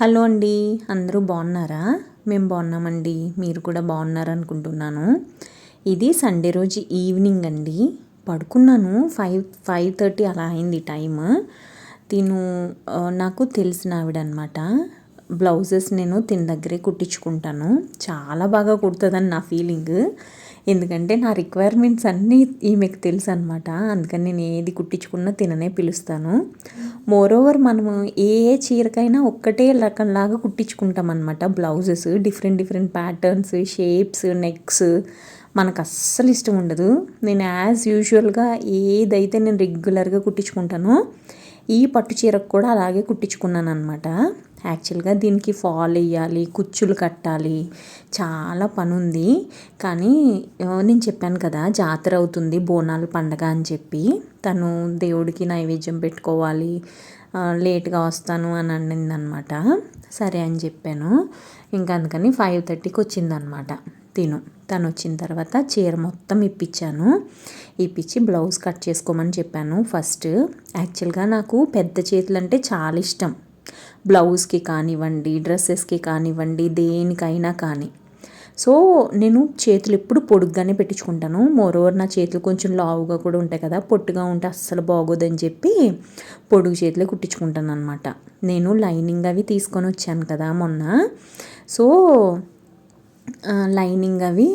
Hello అండి అందరూ బాగున్నారా? మేము బాగున్నామండి మీరు కూడా బాగున్నారనుకుంటున్నాను. ఇది సండే రోజు ఈవినింగ్ అండి. పడుకున్నాను ఫైవ్ ఫైవ్ థర్టీ అలా అయింది టైమ్. తిను నాకు తెలిసిన ఆవిడ అనమాట బ్లౌజెస్ నేను తిన దగ్గరే కుట్టించుకుంటాను. చాలా బాగా కుడుతుందని నా ఫీలింగ్. ఎందుకంటే నా రిక్వైర్మెంట్స్ అన్నీ ఈమెకు తెలుసు అనమాట అందుకని నేను ఏది కుట్టించుకున్నా తిననే పిలుస్తాను. మోరోవర్ మనము ఏ ఏ చీరకైనా ఒక్కటే రకంలాగా కుట్టించుకుంటాం అనమాట blouses different different patterns shapes necks మనకు అస్సలు ఇష్టం ఉండదు. నేను యాజ్ యూజువల్గా ఏదైతే నేను రెగ్యులర్గా కుట్టించుకుంటానో ఈ పట్టు చీరకు కూడా అలాగే కుట్టించుకున్నాను అనమాట యాక్చువల్గా దీనికి ఫాల్ వేయాలి కుచ్చులు కట్టాలి చాలా పని ఉంది కానీ నేను చెప్పాను కదా జాతర అవుతుంది బోనాల పండగ అని చెప్పి. తను దేవుడికి నైవేద్యం పెట్టుకోవాలి లేట్గా వస్తాను అని అనింది అనమాట సరే అని చెప్పాను. ఇంకా అందుకని ఫైవ్ థర్టీకి వచ్చిందనమాట తిను. తను వచ్చిన తర్వాత చీర మొత్తం ఇప్పించాను ఇప్పించి బ్లౌజ్ కట్ చేసుకోమని చెప్పాను ఫస్ట్. యాక్చువల్గా నాకు పెద్ద చేతులు అంటే చాలా ఇష్టం. బ్లౌజ్కి కానివ్వండి డ్రెస్సెస్కి కానివ్వండి దేనికైనా కానీ. సో నేను చేతులు ఎప్పుడు పొడుగ్గానే పెట్టించుకుంటాను. మోరోవర్ నా చేతులు కొంచెం లావుగా కూడా ఉంటాయి కదా పొట్టుగా ఉంటే అస్సలు బాగోదని చెప్పి పొడుగు చేతులే కుట్టించుకుంటాను అనమాట నేను లైనింగ్ అవి తీసుకొని వచ్చాను కదా మొన్న. సో లైనింగ్ అవి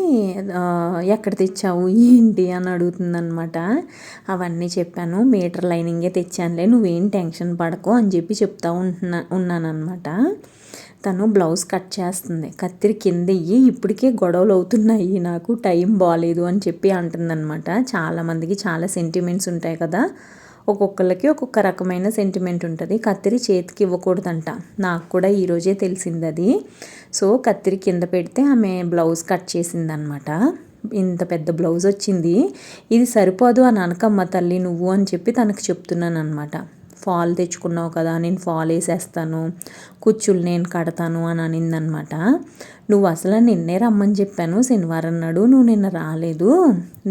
ఎక్కడ తెచ్చావు ఏంటి అని అడుగుతుందనమాట అవన్నీ చెప్పాను మీటర్ లైనింగే తెచ్చానులే నువ్వేం టెన్షన్ పడకు అని చెప్పి చెప్తా ఉంటున్నా ఉన్నానమాట తను బ్లౌజ్ కట్ చేస్తుంది కత్తిరి కింద ఇయ్యి ఇప్పటికే గొడవలు అవుతున్నాయి నాకు టైం బాగాలేదు అని చెప్పి అంటుందన్నమాట. చాలామందికి చాలా సెంటిమెంట్స్ ఉంటాయి కదా. ఒక్కొక్కరికి ఒక్కొక్క రకమైన సెంటిమెంట్ ఉంటుంది. కత్తిరి చేతికి ఇవ్వకూడదంట. నాకు కూడా ఈరోజే తెలిసింది అది సో కత్తిరి కింద పెడితే ఆమె బ్లౌజ్ కట్ చేసిందనమాట ఇంత పెద్ద బ్లౌజ్ వచ్చింది. ఇది సరిపోదు అని అనకమ్మ తల్లి నువ్వు అని చెప్పి తనకు చెప్తున్నాను అనమాట ఫాల్ తెచ్చుకున్నావు కదా నేను ఫాల్ వేసేస్తాను కుచ్చులు నేను కడతాను అని అనిందనమాట. నువ్వు అసలు నిన్నే రమ్మని చెప్పాను శనివారం నాడు నువ్వు నిన్న రాలేదు.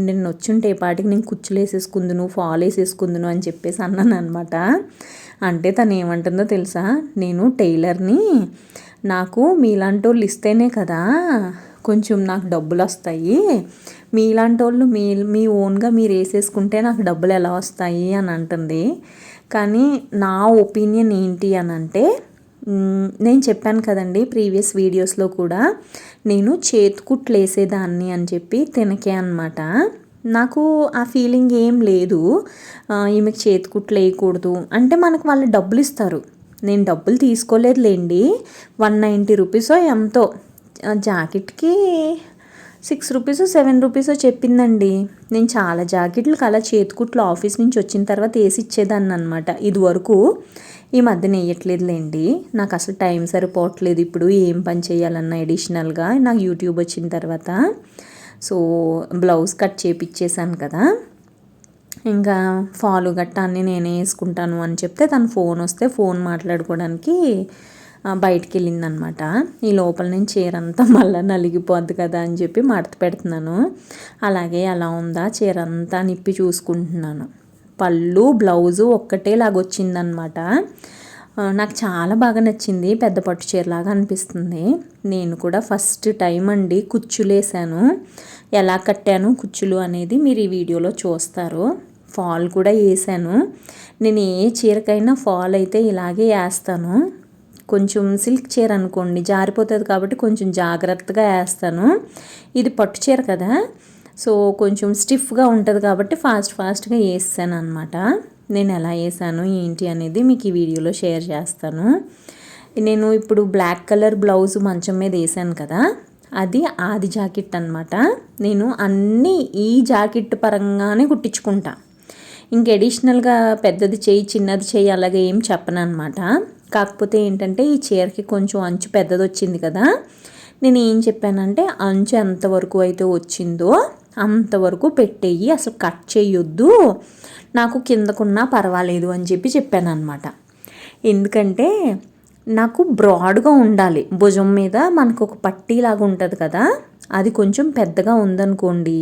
నిన్న వచ్చుంటే పాటికి నేను కుచ్చులు వేసేసుకుందును ఫాల్ వేసేసుకుందును అని చెప్పేసి అన్నాను అనమాట అంటే తను ఏమంటుందో తెలుసా? నేను టైలర్ని నాకు మీలాంటి వాళ్ళు ఇస్తేనే కదా కొంచెం నాకు డబ్బులు వస్తాయి. మీలాంటి వాళ్ళు మీ మీ ఓన్గా మీరు వేసేసుకుంటే నాకు డబ్బులు ఎలా వస్తాయి అని అంటుంది. కానీ నా ఒపీనియన్ ఏంటి అని అంటే నేను చెప్పాను కదండి ప్రీవియస్ వీడియోస్లో కూడా నేను చేతికుట్లు వేసేదాన్ని అని చెప్పి తినకే అనమాట నాకు ఆ ఫీలింగ్ ఏం లేదు. ఈమెకు చేతికుట్లు వేయకూడదు అంటే మనకు వాళ్ళు డబ్బులు ఇస్తారు నేను డబ్బులు తీసుకోలేదులేండి. వన్ నైంటీ రూపీసో ఎంతో. జాకెట్కి సిక్స్ రూపీస్ సెవెన్ రూపీస్ చెప్పిందండి. నేను చాలా జాకెట్లు అలా చేతికుట్లు ఆఫీస్ నుంచి వచ్చిన తర్వాత వేసి ఇచ్చేదాన్ని అనమాట ఇది వరకు ఈ మధ్య నేయట్లేదులేండి. నాకు అసలు టైం సరిపోవట్లేదు ఇప్పుడు ఏం పని చేయాలన్న ఎడిషనల్గా నాకు యూట్యూబ్ వచ్చిన తర్వాత సో బ్లౌజ్ కట్ చేపిచ్చేసాను కదా. ఇంకా ఫాలు గట్ట అన్నీ నేనే వేసుకుంటాను అని చెప్తే తను ఫోన్ వస్తే ఫోన్ మాట్లాడుకోవడానికి బయటికి వెళ్ళిందనమాట ఈ లోపల నుంచి చీర అంతా మళ్ళీ నలిగిపోద్ది కదా అని చెప్పి మడత పెడుతున్నాను. అలాగే అలా ఉందా? చీర అంతా నిప్పి చూసుకుంటున్నాను. పళ్ళు బ్లౌజు ఒక్కటేలాగా వచ్చిందనమాట. నాకు చాలా బాగా నచ్చింది పెద్ద పట్టు చీరలాగా అనిపిస్తుంది. నేను కూడా ఫస్ట్ టైం అండి కుచ్చులు వేసాను ఎలా కట్టాను కుచ్చులు అనేది మీరు ఈ వీడియోలో చూస్తారు. ఫాల్ కూడా వేసాను నేను ఏ చీరకైనా ఫాల్ అయితే ఇలాగే వేస్తాను కొంచెం సిల్క్ చీర అనుకోండి జారిపోతుంది కాబట్టి కొంచెం జాగ్రత్తగా వేస్తాను. ఇది పట్టు చీర కదా సో కొంచెం స్టిఫ్గా ఉంటుంది కాబట్టి ఫాస్ట్ ఫాస్ట్గా వేసాను అనమాట నేను ఎలా వేసాను ఏంటి అనేది మీకు ఈ వీడియోలో షేర్ చేస్తాను. నేను ఇప్పుడు బ్లాక్ కలర్ బ్లౌజ్ మంచం మీద వేసాను కదా అది ఆది జాకెట్ అనమాట నేను అన్నీ ఈ జాకెట్ పరంగానే కుట్టించుకుంటా. ఇంక అడిషనల్గా పెద్దది చేయి చిన్నది చేయి అలాగే ఏం చెప్పను అనమాట కాకపోతే ఏంటంటే ఈ చీరకి కొంచెం అంచు పెద్దది వచ్చింది కదా. నేను ఏం చెప్పానంటే అంచు ఎంతవరకు అయితే వచ్చిందో అంతవరకు పెట్టేయి అసలు కట్ చేయొద్దు నాకు కిందకున్నా పర్వాలేదు అని చెప్పి చెప్పాను అనమాట ఎందుకంటే నాకు బ్రాడ్గా ఉండాలి. భుజం మీద మనకు ఒక పట్టీలాగా ఉంటుంది కదా అది కొంచెం పెద్దగా ఉందనుకోండి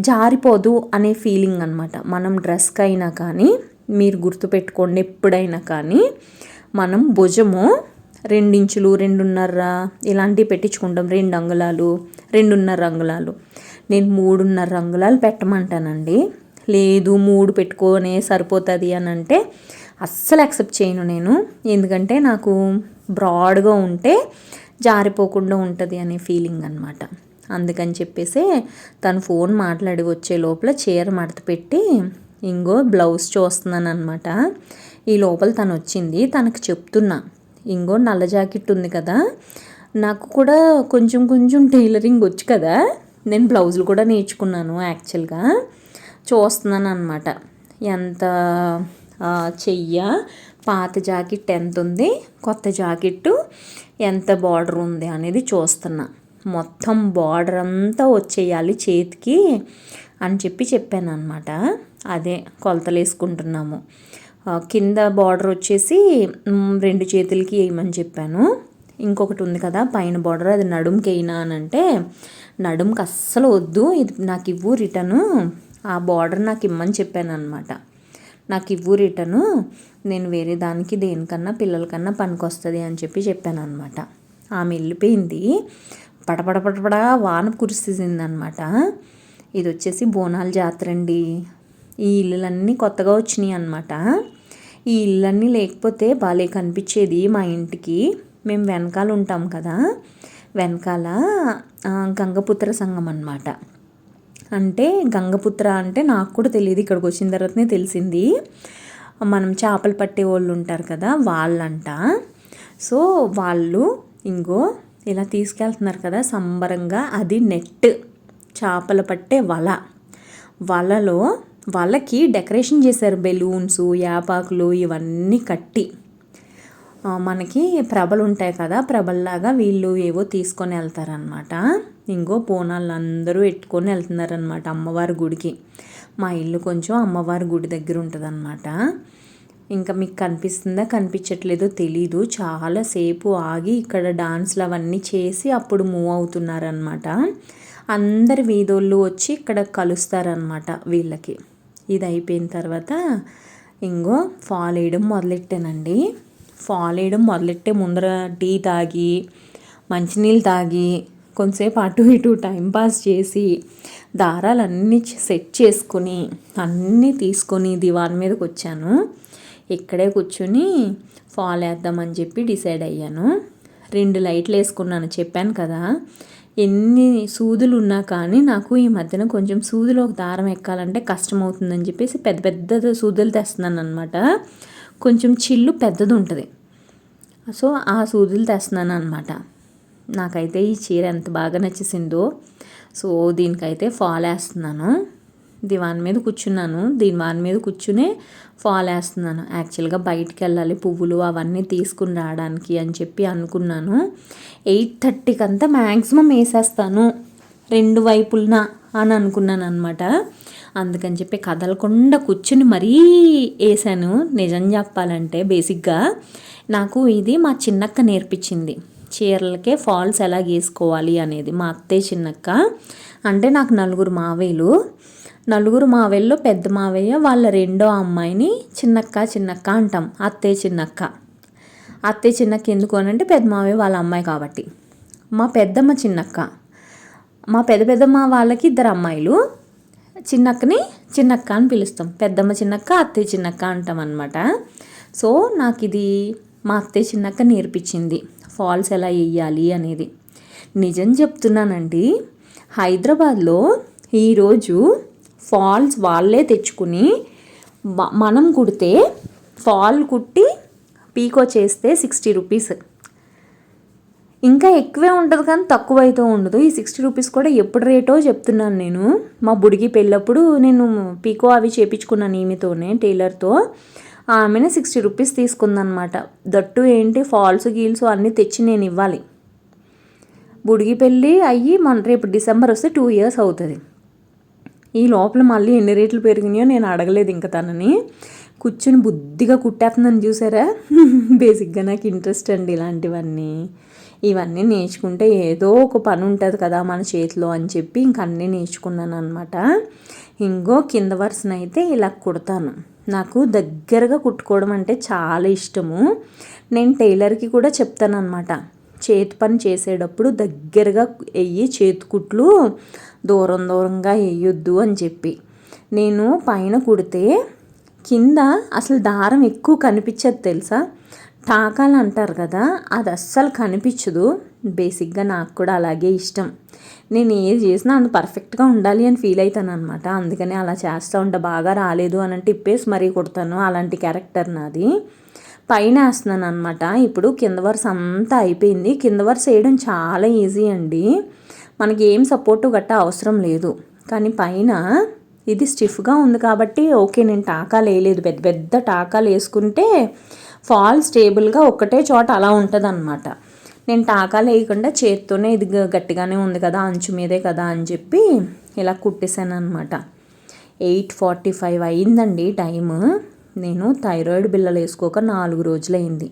జారిపోదు అనే ఫీలింగ్ అనమాట మనం డ్రెస్కి అయినా కానీ మీరు గుర్తుపెట్టుకోండి ఎప్పుడైనా కానీ. మనం భుజము రెండించులు రెండున్నర ఇలాంటివి పెట్టించుకుంటాం. రెండు అంగుళాలు రెండున్నర అంగుళాలు. నేను మూడున్నర అంగుళాలు పెట్టమంటానండి. లేదు మూడు పెట్టుకోనే సరిపోతుంది అని అంటే అస్సలు యాక్సెప్ట్ చేయను నేను. ఎందుకంటే నాకు బ్రాడ్గా ఉంటే జారిపోకుండా ఉంటుంది అనే ఫీలింగ్ అనమాట అందుకని చెప్పేసి తను ఫోన్ మాట్లాడి వచ్చే లోపల చీర మడత పెట్టి ఇంగో బ్లౌజ్ చూస్తున్నాను అనమాట ఈ లోపల తను వచ్చింది తనకు చెప్తున్నా. ఇంగో నల్ల జాకెట్ ఉంది కదా. నాకు కూడా కొంచెం కొంచెం టైలరింగ్ వచ్చు కదా. నేను బ్లౌజులు కూడా నేర్చుకున్నాను యాక్చువల్గా. చూస్తున్నాను అనమాట ఎంత చెయ్య? పాత జాకెట్ ఎంత ఉంది కొత్త జాకెట్టు? ఎంత బార్డర్ ఉంది అనేది చూస్తున్నా. మొత్తం బార్డర్ అంతా వచ్చేయాలి చేతికి అని చెప్పి చెప్పాను అనమాట అదే కొలతలు వేసుకుంటున్నాము కింద బార్డర్ వచ్చేసి రెండు చేతులకి వేయమని చెప్పాను. ఇంకొకటి ఉంది కదా పైన బార్డర్ అది నడుముకి వేయినా అని అంటే నడుముకి అస్సలు వద్దు ఇది నాకు ఇవ్వు రిటర్ను. ఆ బార్డర్ నాకు ఇమ్మని చెప్పాను అనమాట నాకు ఇవ్వు రిటర్ను నేను వేరే దానికి దేనికన్నా పిల్లలకన్నా పనికొస్తుంది అని చెప్పి చెప్పాను అనమాట ఆమె వెళ్ళిపోయింది. పడపడ పడపడ వాన కురిసింది అనమాట ఇది వచ్చేసి బోనాల జాతర అండి. ఈ ఇల్లులన్నీ కొత్తగా వచ్చినాయి అనమాట ఈ ఇల్లన్నీ లేకపోతే బాలే కనిపించేది మా ఇంటికి. మేము వెనకాల ఉంటాం కదా. వెనకాల గంగపుత్ర సంఘం అనమాట అంటే గంగపుత్ర అంటే నాకు కూడా తెలియదు ఇక్కడికి వచ్చిన తర్వాతనే తెలిసింది. మనం చేపలు పట్టే వాళ్ళు ఉంటారు కదా వాళ్ళంట. సో వాళ్ళు ఇంకో ఇలా తీసుకెళ్తున్నారు కదా సంబరంగా అది నెట్. చేపలు పట్టే వల. వలలో వాళ్ళకి డెకరేషన్ చేశారు బెలూన్స్ యాపాకులు ఇవన్నీ కట్టి. మనకి ప్రభలు ఉంటాయి కదా ప్రభల్లాగా వీళ్ళు ఏవో తీసుకొని వెళ్తారనమాట ఇంకో బోనాలు అందరూ ఎట్టుకొని వెళ్తున్నారనమాట అమ్మవారి గుడికి. మా ఇల్లు కొంచెం అమ్మవారి గుడి దగ్గర ఉంటుందన్నమాట. ఇంకా మీకు కనిపిస్తుందా కనిపించట్లేదో తెలీదు. చాలాసేపు ఆగి ఇక్కడ డాన్స్లు అవన్నీ చేసి అప్పుడు మూవ్ అవుతున్నారనమాట అందరి వీధోళ్ళు వచ్చి ఇక్కడ కలుస్తారనమాట వీళ్ళకి. ఇది అయిపోయిన తర్వాత ఇంకో ఫాల్ వేయడం మొదలెట్టానండి. ఫాల్ వేయడం మొదలెట్టే ముందర టీ తాగి మంచినీళ్ళు తాగి కొంతసేపు అటు ఇటు టైంపాస్ చేసి దారాలన్నీ సెట్ చేసుకొని అన్నీ తీసుకొని దివాన్ మీదకి వచ్చాను ఇక్కడే కూర్చుని ఫాల్ వేద్దామని చెప్పి డిసైడ్ అయ్యాను. రెండు లైట్లు వేసుకున్నాను చెప్పాను కదా. ఎన్ని సూదులు ఉన్నా కానీ నాకు ఈ మధ్యన కొంచెం సూదులు ఒక దారం ఎక్కాలంటే కష్టం అవుతుందని చెప్పేసి పెద్ద పెద్ద సూదులు తెస్తున్నాను అనమాట కొంచెం చిల్లు పెద్దది ఉంటుంది. సో ఆ సూదులు తెస్తున్నాను అనమాట నాకైతే ఈ చీర ఎంత బాగా నచ్చేసిందో. సో దీనికైతే ఫాల్ వేస్తున్నాను. దివాన్ మీద కూర్చున్నాను. దివాన్ మీద కూర్చునే ఫాల్ వేస్తున్నాను. యాక్చువల్గా బయటికి వెళ్ళాలి పువ్వులు అవన్నీ తీసుకుని రావడానికి అని చెప్పి అనుకున్నాను. ఎయిట్ థర్టీకి అంతా మ్యాక్సిమం వేసేస్తాను. రెండు వైపులన అని అనుకున్నాను అనమాట అందుకని చెప్పి కదలకుండా కూర్చుని మరీ వేసాను. నిజం చెప్పాలంటే బేసిక్గా నాకు ఇది మా చిన్నక్క నేర్పించింది. చీరలకే ఫాల్స్ ఎలా గీసుకోవాలి అనేది మా అత్తే చిన్నక్క. అంటే నాకు నలుగురు మావేలు నలుగురు మావయ్యలో పెద్ద మావయ్య వాళ్ళ రెండో అమ్మాయిని చిన్నక్క చిన్నక్క అంటాం. అత్తే చిన్నక్క. అత్తే చిన్నక్క ఎందుకు అని అంటే పెద్ద మావయ్య వాళ్ళ అమ్మాయి కాబట్టి. మా పెద్దమ్మ చిన్నక్క. మా పెద్ద పెద్దమ్మ వాళ్ళకి ఇద్దరు అమ్మాయిలు. చిన్నక్కని చిన్నక్క అని పిలుస్తాం. పెద్దమ్మ చిన్నక్క అత్తయ్య చిన్నక్క అంటాం అనమాట సో నాకు ఇది మా అత్తయ్య చిన్నక్క నేర్పించింది. ఫాల్స్ ఎలా వేయాలి అనేది. నిజం చెప్తున్నానండి. హైదరాబాద్లో ఈరోజు ఫాల్స్ వాళ్ళే తెచ్చుకుని మనం కుడితే ఫాల్ కుట్టి పీకో చేస్తే సిక్స్టీ రూపీస్. ఇంకా ఎక్కువే ఉంటుంది కానీ తక్కువ అయితే ఉండదు. ఈ సిక్స్టీ రూపీస్ కూడా ఎప్పుడు రేటో చెప్తున్నాను నేను. మా బుడిగి పెళ్ళప్పుడు నేను పీకో అవి చేపించుకున్నాను ఈమెతోనే టైలర్తో. ఆమెనే సిక్స్టీ రూపీస్ తీసుకుందనమాట. దట్టు ఏంటి ఫాల్స్ గీల్స్ అన్నీ తెచ్చి నేను ఇవ్వాలి. బుడిగి పెళ్ళి అయ్యి మన రేపు డిసెంబర్ వస్తే టూ ఇయర్స్ అవుతుంది. ఈ లోపల మళ్ళీ ఎన్ని రేట్లు పెరిగినాయో నేను అడగలేదు ఇంకా తనని. కూర్చొని బుద్ధిగా కుట్టేస్తుందని చూసారా? బేసిక్గా నాకు ఇంట్రెస్ట్ అండి ఇలాంటివన్నీ. ఇవన్నీ నేర్చుకుంటే ఏదో ఒక పని ఉంటుంది కదా మన చేతిలో అని చెప్పి ఇంక అన్నీ నేర్చుకున్నాను అనమాట ఇంకో కింద వరుసనైతే ఇలా కుడతాను. నాకు దగ్గరగా కుట్టుకోవడం అంటే చాలా ఇష్టము. నేను టైలర్కి కూడా చెప్తాను అనమాట చేతి పని చేసేటప్పుడు దగ్గరగా వెయ్యి చేతి కుట్లు దూరం దూరంగా వేయొద్దు అని చెప్పి. నేను పైన కుడితే కింద అసలు దారం ఎక్కువ కనిపించదు తెలుసా? టాకాలు అంటారు కదా అది అస్సలు కనిపించదు. బేసిక్గా నాకు కూడా అలాగే ఇష్టం. నేను ఏది చేసినా అంత పర్ఫెక్ట్గా ఉండాలి అని ఫీల్ అవుతాను అనమాట అందుకని అలా చేస్తూ ఉంటే బాగా రాలేదు అని అంటే ఇప్పేసి మరీ కుడతాను అలాంటి క్యారెక్టర్ నాది. పైన వేస్తున్నాను అనమాట ఇప్పుడు కింద వరుస అంతా అయిపోయింది. కింద వరుస వేయడం చాలా ఈజీ అండి. మనకి ఏం సపోర్టు గట్టా అవసరం లేదు. కానీ పైన ఇది స్టిఫ్గా ఉంది కాబట్టి ఓకే నేను టాకాలు వేయలేదు. పెద్ద పెద్ద టాకాలు వేసుకుంటే ఫాల్ స్టేబుల్గా ఒక్కటే చోట అలా ఉంటుంది అనమాట నేను టాకాలు వేయకుండా చేత్తోనే ఇది గట్టిగానే ఉంది కదా అంచు మీదే కదా అని చెప్పి ఇలా కుట్టేశాను అనమాట ఎయిట్ ఫార్టీ ఫైవ్ అయిందండి టైము. నేను థైరాయిడ్ బిల్లలు వేసుకోక నాలుగు రోజులైంది.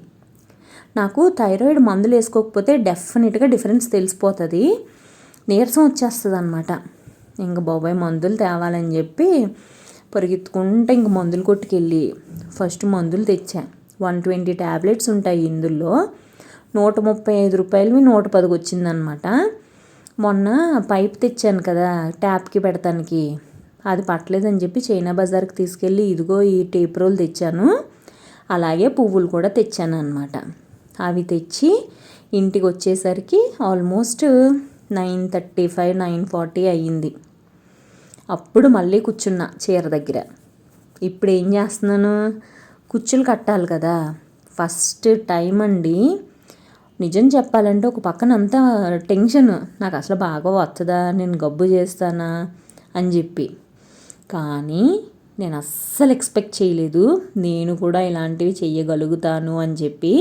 నాకు థైరాయిడ్ మందులు వేసుకోకపోతే డెఫినెట్గా డిఫరెన్స్ తెలిసిపోతుంది. నీరసం వచ్చేస్తుంది అనమాట ఇంక బాబాయ్ మందులు తేవాలని చెప్పి పరిగెత్తుకుంటే ఇంక మందులు కొట్టుకెళ్ళి ఫస్ట్ మందులు తెచ్చా. వన్ ట్వంటీ ట్యాబ్లెట్స్ ఉంటాయి ఇందులో. నూట ముప్పై ఐదు రూపాయలవి నూట పదికి వచ్చిందనమాట మొన్న పైప్ తెచ్చాను కదా ట్యాప్కి పెడతానికి. అది పట్టలేదని చెప్పి చైనా బజార్కి తీసుకెళ్ళి ఇదిగో ఈ టేప్ రోల్ తెచ్చాను. అలాగే పువ్వులు కూడా తెచ్చాను అనమాట అవి తెచ్చి ఇంటికి వచ్చేసరికి almost nine thirty five nine forty అయ్యింది. అప్పుడు మళ్ళీ కూర్చున్నా చీర దగ్గర. ఇప్పుడు ఏం చేస్తున్నాను? కుచ్చులు కట్టాలి కదా. ఫస్ట్ టైం అండి. నిజం చెప్పాలంటే ఒక పక్కన అంతా టెన్షన్. నాకు అసలు బాగా వస్తుందా నేను గబ్బు చేస్తానా? అని చెప్పి. కానీ నేను అస్సలు ఎక్స్పెక్ట్ చేయలేదు. నేను కూడా ఇలాంటివి చేయగలుగుతాను అని చెప్పి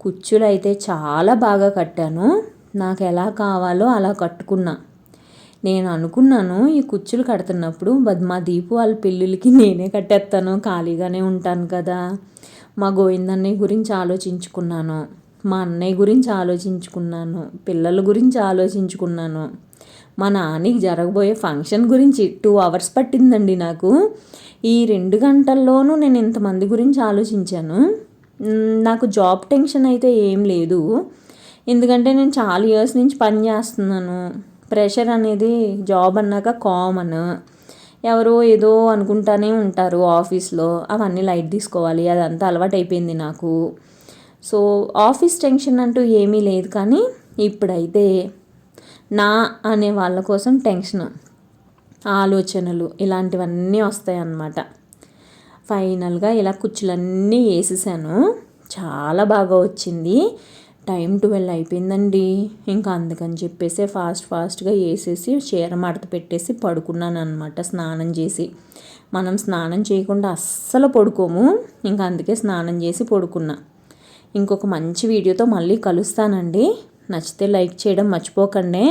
కుచ్చులు అయితే చాలా బాగా కట్టాను. నాకు ఎలా కావాలో అలా కట్టుకున్నా. నేను అనుకున్నాను ఈ కుచ్చులు కడుతున్నప్పుడు మా దీపు వాళ్ళ పెళ్ళిళ్ళకి నేనే కట్టేస్తాను ఖాళీగానే ఉంటాను కదా. మా గోవిందన్నయ్య గురించి ఆలోచించుకున్నాను. మా అన్నయ్య గురించి ఆలోచించుకున్నాను. పిల్లల గురించి ఆలోచించుకున్నాను. మా నాన్నకి జరగబోయే ఫంక్షన్ గురించి టూ అవర్స్ పట్టిందండి నాకు. ఈ రెండు గంటల్లోనూ నేను ఇంతమంది గురించి ఆలోచించాను. నాకు జాబ్ టెన్షన్ అయితే ఏం లేదు. ఎందుకంటే నేను చాలా ఇయర్స్ నుంచి పని చేస్తున్నాను. ప్రెషర్ అనేది జాబ్ అన్నాక కామన్. ఎవరో ఏదో అనుకుంటానే ఉంటారు ఆఫీస్లో. అవన్నీ లైట్ తీసుకోవాలి. అదంతా అలవాటు అయిపోయింది నాకు. సో ఆఫీస్ టెన్షన్ అంటూ ఏమీ లేదు కానీ ఇప్పుడైతే నా అనే వాళ్ళ కోసం టెన్షన్. ఆలోచనలు ఇలాంటివన్నీ వస్తాయి అన్నమాట ఫైనల్గా ఇలా కుచ్చులన్నీ వేసేసాను. చాలా బాగా వచ్చింది. టైం ట్వెల్వ్ అయిపోయిందండి. ఇంకా అందుకని చెప్పేసి ఫాస్ట్ ఫాస్ట్గా వేసేసి చీర మడత పెట్టేసి పడుకున్నాను అనమాట స్నానం చేసి. మనం స్నానం చేయకుండా అస్సలు పడుకోము. ఇంకా అందుకే స్నానం చేసి పడుకున్నా. ఇంకొక మంచి వీడియోతో మళ్ళీ కలుస్తానండి. నచ్చితే లైక్ చేయడం మర్చిపోకండి.